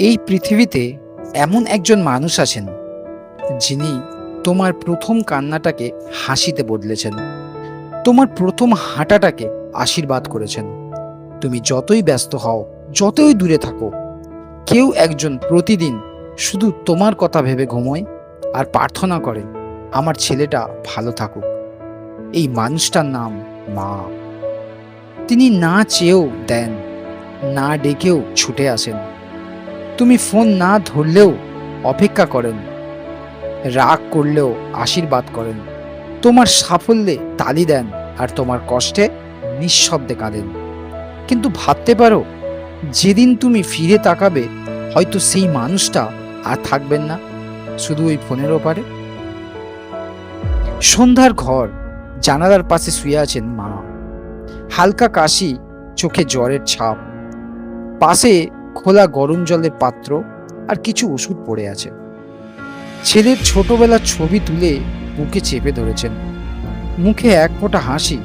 এই পৃথিবীতে এমন একজন মানুষ আছেন, যিনি তোমার প্রথম কান্নাটাকে হাসিতে বদলেছেন, তোমার প্রথম হাঁটাটাকে আশীর্বাদ করেছেন। তুমি যতই ব্যস্ত হও, যতই দূরে থাকো, কেউ একজন প্রতিদিন শুধু তোমার কথা ভেবে ঘুমোয় আর প্রার্থনা করে, আমার ছেলেটা ভালো থাকুক। এই মানুষটার নাম মা। তিনি না চেয়েও দেন, না ডেকেও ছুটে আসেন। তুমি ফোন না ধরলেও অপেক্ষা করেন, রাগ করলেও আশীর্বাদ করেন, তোমার সাফল্যে তালি দেন আর তোমার কষ্টে নিঃশব্দে কাঁদেন। কিন্তু ভাবতে পারো, যেদিন তুমি ফিরে তাকাবে, হয়তো সেই মানুষটা আর থাকবেন না, শুধু ওই ফোনের ওপারে। সন্ধ্যার ঘর, জানালার পাশে শুয়ে আছেন মা। হালকা কাশি, চোখে জ্বরের ছাপ। পাশে খোলা গরম জলের পাত্র আর কিছু ওষুধ পড়ে আছে। ছেলের ছোটবেলার ছবি তুলে বুকে চেপে ধরেছেন। মুখে এক ফোঁটা হাসি,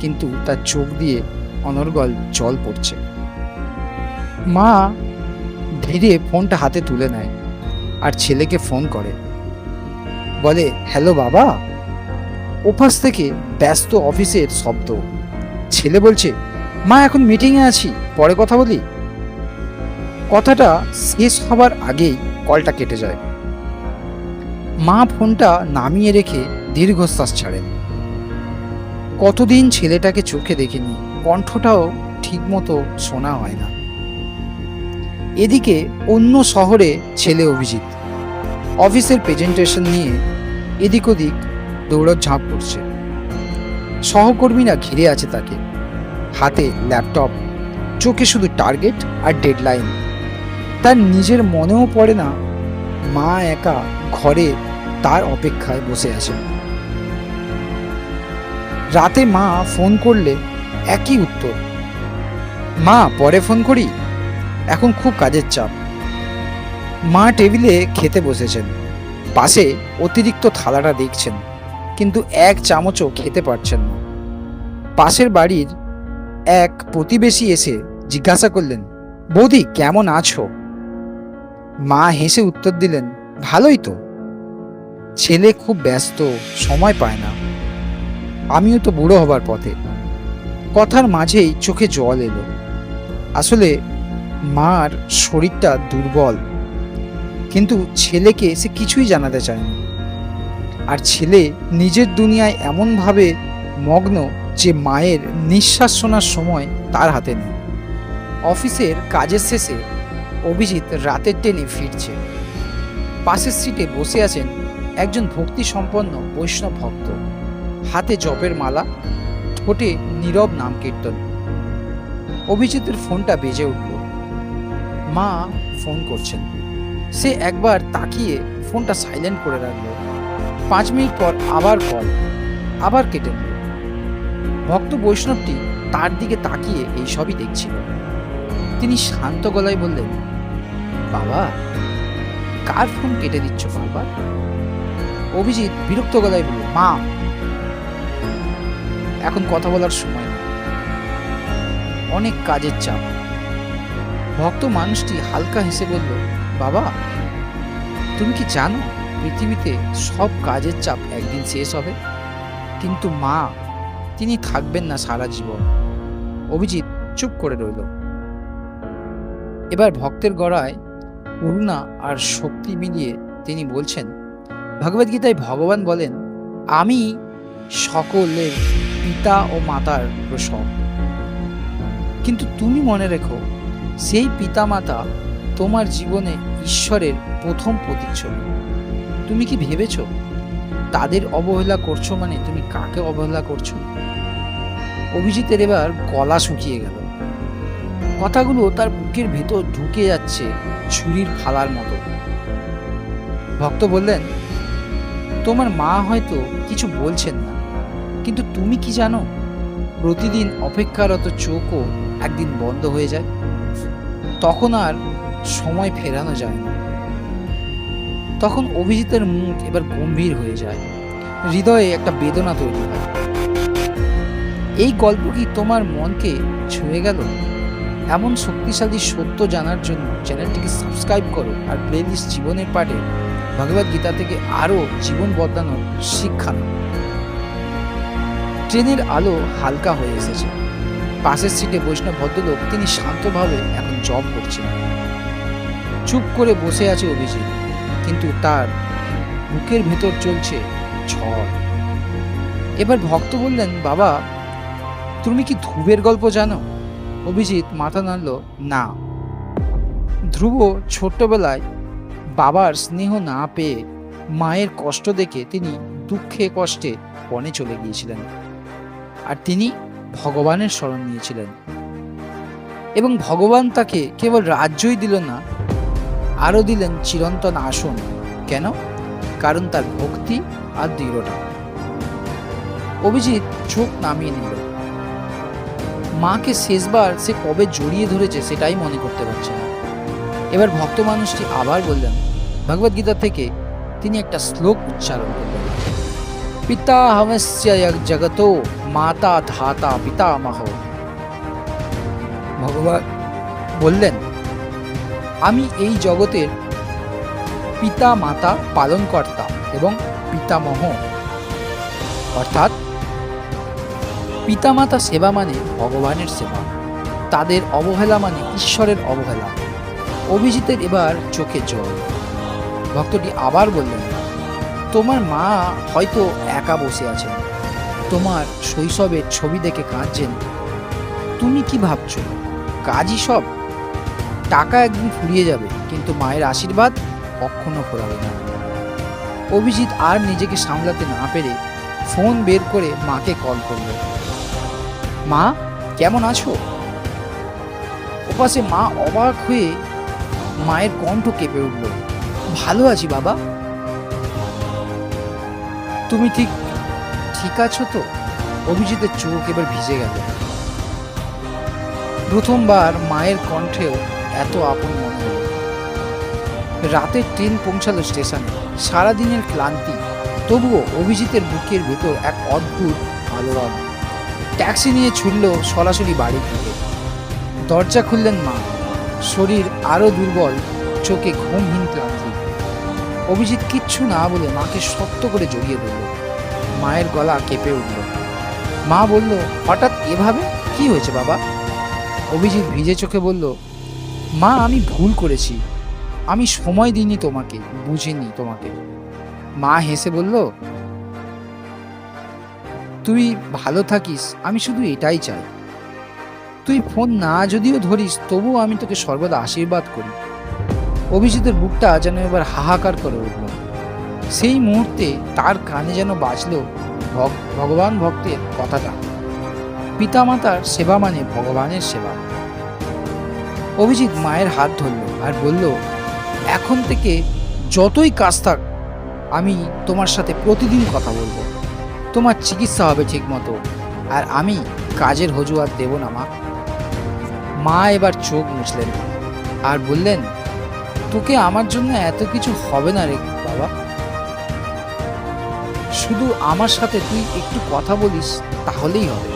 কিন্তু তার চোখ দিয়ে অনর্গল জল পড়ছে। মা ধীরে ফোনটা হাতে তুলে নেয় আর ছেলেকে ফোন করে। বলে, হ্যালো বাবা। ওপাশ থেকে ব্যস্ত অফিসের শব্দ। ছেলে বলছে, মা, এখন মিটিংয়ে আছি, পরে কথা বলি। কথাটা শেষ হবার আগেই কলটা কেটে যায়। মা ফোনটা নামিয়ে রেখে দীর্ঘশ্বাস ছাড়েন। কতদিন ছেলেটাকে চোখে দেখিনি, কণ্ঠটাও ঠিকমতো শোনা হয় না। এদিকে অন্য শহরে ছেলে অভিজিৎ, অফিসের প্রেজেন্টেশন নিয়ে এদিক ওদিক দৌড় ঝাঁপ করছে। সহকর্মীরা ঘিরে আছে তাকে। হাতে ল্যাপটপ, চোখে শুধু টার্গেট আর ডেডলাইন। তার নিজের মনেও পড়ে না। মা একা ঘরে তার অপেক্ষায় বসে আছে। রাতে মা ফোন করলে একই উত্তর, মা, পরে ফোন করি? এখন খুব কাজের চাপ। মা টেবিলে খেতে বসেছেন। পাশে অতিরিক্ত থালাটা দেখছেন, কিন্তু এক চামচও খেতে পারছেন না। পাশের বাড়ির এক প্রতিবেশী এসে জিজ্ঞাসা করলেন, বৌদি, কেমন আছো? মা হেসে উত্তর দিলেন, ভালোই তো। ছেলে খুব ব্যস্ত, সময় পায় না। আমিও তো বুড়ো হবার পথে। কথার মাঝেই চোখে জল এলো। আসলে মার শরীরটা দুর্বল, কিন্তু ছেলেকে সে কিছুই জানাতে চায়নি। আর ছেলে নিজের দুনিয়ায় এমনভাবে মগ্ন যে মায়ের নিঃশ্বাস শোনার সময় তার হাতে নেই। অফিসের কাজের শেষে অভিজিৎ রাতের ট্রেনে ফিরছে। পাশের সিটে বসে আছেন একজন ভক্তি সম্পন্ন বৈষ্ণব ভক্ত। হাতে জপের মালা, ঠোঁটে নীরব নাম কীর্তন। অভিজিতের ফোনটা বেজে উঠল। মা ফোন করছেন। সে একবার তাকিয়ে ফোনটা সাইলেন্ট করে রাখল। পাঁচ মিনিট পর আবার কল, আবার কেটে দিল ভক্ত বৈষ্ণবটি তার দিকে তাকিয়ে এই সবই দেখছিল। তিনি শান্ত গলায় বললেন বাবা? কার ফোন কেটে দিচ্ছ বারবার অভিজিৎ, বিরক্ত গলায় বলল, মা। এখন কথা বলার সময় অনেক কাজের চাপ। ভক্ত মানুষটি হালকা হেসে বলল, বাবা, তুমি কি জানো, পৃথিবীতে সব কাজের চাপ একদিন শেষ হবে? কিন্তু মা, তিনি থাকবেন না সারা জীবন। অভিজিৎ চুপ করে রইল। এবার ভক্তের গড়ায় করুণা আর শক্তি মিলিয়ে তিনি বলছেন, ভগবদ্গীতায় ভগবান বলেন, আমি সকলের পিতা ও মাতার প্রসব। কিন্তু তুমি মনে রেখো, সেই পিতা মাতা তোমার জীবনে ঈশ্বরের প্রথম প্রতিচ্ছবি। তুমি কি ভেবেছ, তাদের অবহেলা করছ মানে তুমি কাকে অবহেলা করছ? অভিজিতের এবার গলা শুকিয়ে গেল। কথাগুলো তার বুকের ভেতর ঢুকে যাচ্ছে ছুরির ফালার মতো। ভক্ত বললেন, তোমার মা হয়তো কিছু বলছেন না, কিন্তু তুমি কি জানো, প্রতিদিন অপেক্ষারত চোখও একদিন বন্ধ হয়ে যায়। তখন আর সময় ফেরানো যায় না। তখন অভিজিতের মুখ এবার গম্ভীর হয়ে যায়। হৃদয়ে একটা বেদনা তৈরি হয়। এই গল্প কি তোমার মনকে ছুঁয়ে গেল? এমন শক্তিশালী সত্য জানার জন্য চ্যানেলটিকে সাবস্ক্রাইব করো আর প্লেলিস্ট জীবনের পাঠে ভগবদ গীতা থেকে আরও জীবন বদলানোর শিক্ষা ট্রেনের আলো হালকা হয়ে এসেছে। পাশের সিটে বৈষ্ণব ভদ্রলোক তিনি শান্তভাবে এখন জব করছিলেন চুপ করে বসে আছে অভিজিৎ, কিন্তু তার বুকের ভেতর চলছে ঝড়। এবার ভক্ত বললেন, বাবা, তুমি কি ধ্রুবের গল্প জানো? অভিজিৎ মাথা নাড়ল, না। ধ্রুব ছোট্টবেলায় বাবার স্নেহ না পেয়ে মায়ের কষ্ট দেখে তিনি দুঃখে কষ্টে বনে চলে গিয়েছিলেন। আর তিনি ভগবানের স্মরণ নিয়েছিলেন। এবং ভগবান তাকে কেবল রাজ্যই দিল না, আরও দিলেন চিরন্তন আসন। কেন? কারণ তার ভক্তি আর দৃঢ়তা। অভিজিৎ চোখ নামিয়ে নিল। মাকে শেষবার সে কবে জড়িয়ে ধরেছে সেটাই মনে করতে পারছে না। এবার ভক্ত মানুষটি আবার বললেন, ভগবদ্গীতা থেকে তিনি একটা শ্লোক উচ্চারণ করলেন। পিতা হমস্য জগত, মাতা ধাতা পিতামহ। ভগবান বললেন, আমি এই জগতের পিতা মাতা পালনকর্তা এবং পিতামহ। অর্থাৎ পিতামাতা সেবা মানে ভগবানের সেবা। তাদের অবহেলা মানে ঈশ্বরের অবহেলা। অভিজিতের এবার চোখে জল। ভক্তটি আবার বললেন, তোমার মা হয়তো একা বসে আছেন। তোমার শৈশবের ছবি দেখে কাঁদছেন। তুমি কি ভাবছ? কাজই সব। টাকা একদিন ফুরিয়ে যাবে, কিন্তু মায়ের আশীর্বাদ কখনো ফোরাবে না। অভিজিৎ আর নিজেকে সামলাতে না পেরে ফোন বের করে মাকে কল করল মা, কেমন আছো? ওপাশে মা অবাক হয়ে মায়ের কণ্ঠ কেঁপে উঠল। ভালো আছি বাবা। তুমি ঠিক ঠিক আছো তো? অভিজিতের চোখ এবার ভিজে গেল। প্রথমবার মায়ের কণ্ঠেও এত আপন মনে হলো। রাতে ট্রেন পৌঁছালো স্টেশনে। সারাদিনের ক্লান্তি, তবুও অভিজিতের বুকের ভেতর এক অদ্ভুত ভালো আলোড়ন। ট্যাক্সি নিয়ে ছুটল সরাসরি বাড়ির দিকে দরজা খুললেন মা। শরীর আরও দুর্বল, চোখে ঘুমহীন ক্লান্তি। অভিজিৎ কিচ্ছু না বলে মাকে শক্ত করে জড়িয়ে ধরল। মায়ের গলা কেঁপে উঠল। মা বলল, হঠাৎ এভাবে? কি হয়েছে বাবা? অভিজিৎ ভিজে চোখে বলল, মা, আমি ভুল করেছি। আমি সময় দিইনি তোমাকে, বুঝিনি তোমাকে। মা হেসে বলল তুই ভালো থাকিস, আমি শুধু এটাই চাই। তুই ফোন না যদিও ধরিস, তবুও আমি তোকে সর্বদা আশীর্বাদ করি। অভিজিতের বুকটা যেন এবার হাহাকার করে উঠল। সেই মুহূর্তে তার কানে যেন ভগ- ভগবান ভক্তের কথাটা। পিতামাতার সেবা মানে ভগবানের সেবা। অভিজিৎ মায়ের হাত ধরল আর বলল, এখন থেকে যতই কাজ থাক, আমি তোমার সাথে প্রতিদিন কথা বলব। তোমার চিকিৎসা হবে ঠিক মতো আর আমি কাজের হজুয়াত দেব না, মা। মা এবার চোখ মুছলেন আর বললেন, তোকে আমার জন্য এত কিছু হবে না রে বাবা। শুধু আমার সাথে তুই একটু কথা বলিস, তাহলেই হবে।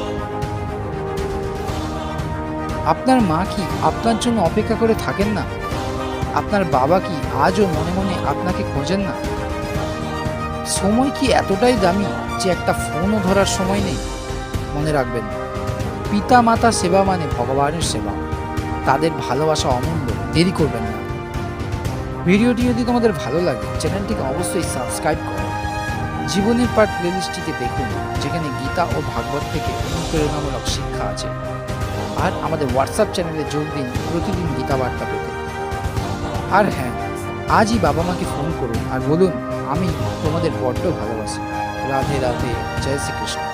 আপনার মা কি আপনার জন্য অপেক্ষা করে থাকেন না? আপনার বাবা কি আজও মনে মনে আপনাকে খোঁজেন না? সময় কি এতটাই দামি যে একটা ফোনও ধরার সময় নেই? মনে রাখবেন পিতা মাতা সেবা মানে ভগবানের সেবা। তাদের ভালোবাসা অমূল্য, দেরি করবেন না। ভিডিওটি যদি তোমাদের ভালো লাগে, চ্যানেলটিকে অবশ্যই সাবস্ক্রাইব করো। জীবনের পাঠ প্লেলিস্টটিকে দেখুন, যেখানে গীতা ও ভাগবত থেকে অনুপ্রেরণামূলক শিক্ষা আছে। আর আমাদের হোয়াটসঅ্যাপ চ্যানেলে যোগ দিন, প্রতিদিন গীতা বার্তা পেতে। আর হ্যাঁ আজই বাবা মাকে ফোন করুন আর বলুন আমি তোমাদের বড্ড ভালোবাসি। রাধে রাধে জয় শ্রীকৃষ্ণ।